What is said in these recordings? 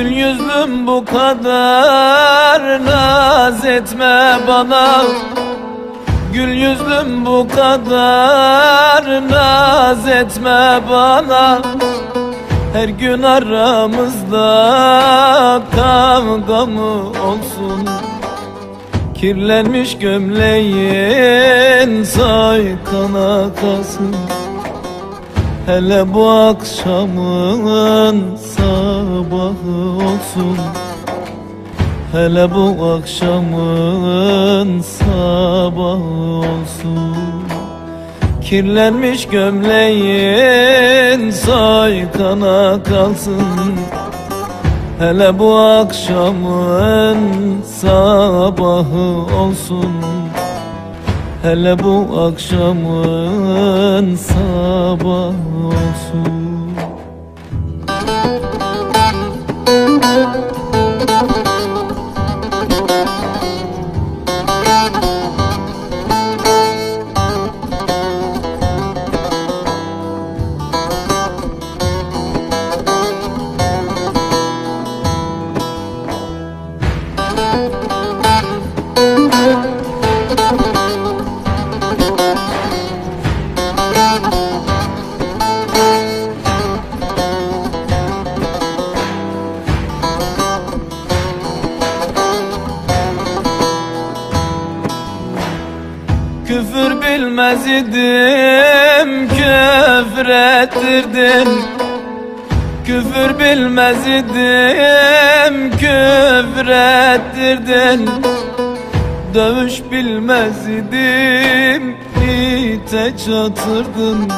yüzlüm bu kadar naz etme bana. Gül yüzlüm bu kadar naz etme bana. Her gün aramızda kavga mı olsun? Kirlenmiş gömleğin soykana kalsın Hele bu akşamın sabahı olsun. Hele bu akşamın sabahı olsun. Kirlenmiş gömleğin soykana kalsın. Hele bu akşamın sabahı olsun Hele bu akşamın sabahı olsun bilmez idim küfür ettirdin Küfür bilmez idim küfür ettirdin Dövüş bilmez idim ite çatırdın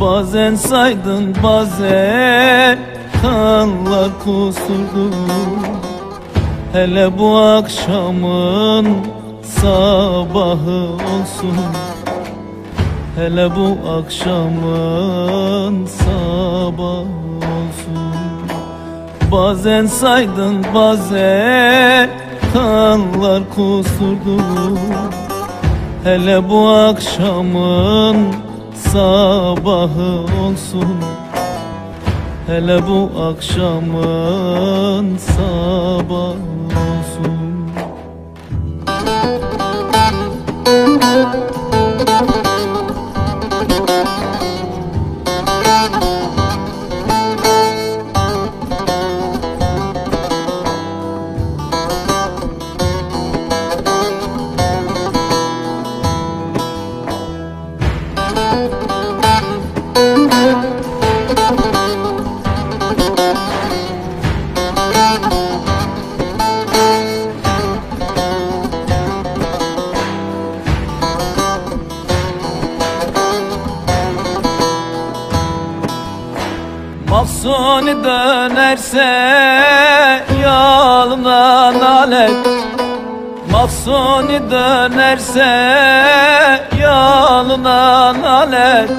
Bazen saydın bazen kanlar kusurdun Hele bu akşamın sabahı olsun. Hele bu akşamın sabahı olsun. Bazen saydın bazen kanlar kusurdun Hele bu akşamın sabahı olsun. Hele bu akşamın sabahı olsun Mahsuni dönerse yoluna nalet Mahsuni dönerse yoluna nalet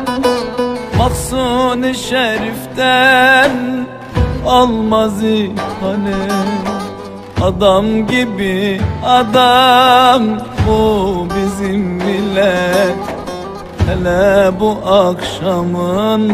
Mahsuni şeriften olmaz ihanet Adam gibi adam bu bizim millet. Hele bu akşamın